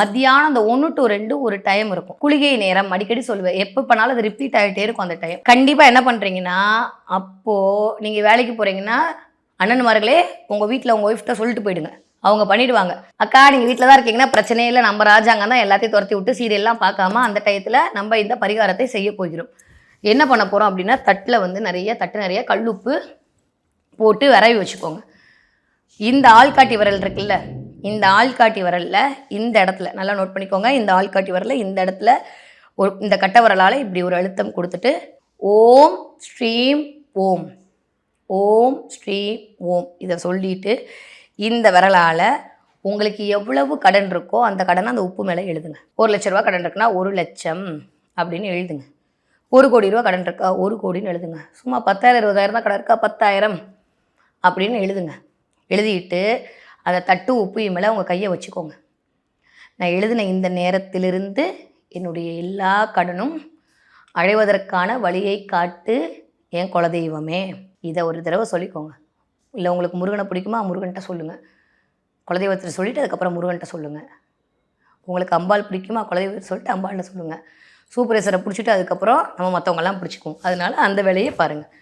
மத்தியானம் அந்த ஒன்று டு ரெண்டு ஒரு டைம் இருக்கும். குளிகை நேரம் அடிக்கடி சொல்லுவேன். எப்போ பண்ணாலும் அது ரிப்பீட் ஆகிட்டே இருக்கும் அந்த டைம் கண்டிப்பாக என்ன பண்ணுறீங்கன்னா அப்போது நீங்கள் வேலைக்கு போகிறீங்கன்னா அண்ணன்மார்களே உங்கள் வீட்டில் உங்கள் ஒய்ஃப்ட்ட சொல்லிட்டு போயிடுங்க. அவங்க பண்ணிடுவாங்க. அக்கா நீங்கள் வீட்டில் தான் இருக்கீங்கன்னா பிரச்சனையே இல்லை. நம்ம ராஜாங்க தான் எல்லாத்தையும் துரத்தி விட்டு சீரியல்லாம் பார்க்காம அந்த டயத்தில் நம்ம இந்த பரிகாரத்தை செய்ய போகிறோம். என்ன பண்ண போகிறோம் அப்படின்னா தட்டில் வந்து நிறைய தட்டு நிறைய கல்லுப்பு போட்டு விரவி வச்சுக்கோங்க. இந்த ஆள்காட்டி விரல் இருக்குல்ல இந்த ஆள்காட்டி விரலில் இந்த இடத்துல நல்லா நோட் பண்ணிக்கோங்க இந்த ஆள்காட்டி விரலில் இந்த இடத்துல ஒரு இந்த கட்டை விரலால் இப்படி ஒரு அழுத்தம் கொடுத்துட்டு ஓம் ஸ்ரீம் ஓம் ஓம் ஸ்ரீம் ஓம் இதை சொல்லிட்டு இந்த விரலால் உங்களுக்கு எவ்வளவு கடன் இருக்கோ அந்த கடனை அந்த உப்பு மேலே எழுதுங்க. ஒரு லட்ச ரூபா கடன் இருக்குன்னா ஒரு லட்சம் அப்படின்னு எழுதுங்க. ஒரு கோடி ரூபா கடன் இருக்கா? ஒரு கோடின்னு எழுதுங்க. சும்மா பத்தாயிரம் இருபதாயிரம் தான் கடன் இருக்கா? பத்தாயிரம் அப்படின்னு எழுதுங்க. எழுதிட்டு அதை தட்டு உப்பு மேலே உங்கள் கையை வச்சுக்கோங்க. நான் எழுதின இந்த நேரத்திலிருந்து என்னுடைய எல்லா கடனும் அழைவதற்கான வழியை காட்டு என் குலதெய்வமே. இதை ஒரு தடவை சொல்லிக்கோங்க. இல்லை உங்களுக்கு முருகனை பிடிக்குமா? முருகன்கிட்ட சொல்லுங்கள் குலதெய்வத்தை சொல்லிவிட்டு அதுக்கப்புறம் முருகன்கிட்ட சொல்லுங்கள் உங்களுக்கு அம்பாள் பிடிக்குமா? குலதெய்வத்தை சொல்லிட்டு அம்பாள்கிட்ட சொல்லுங்கள் சூப்பரேசரை பிடிச்சிட்டு அதுக்கப்புறம் நம்ம மற்றவங்கெல்லாம் பிடிச்சிக்குவோம். அதனால அந்த வேலையை பாருங்கள்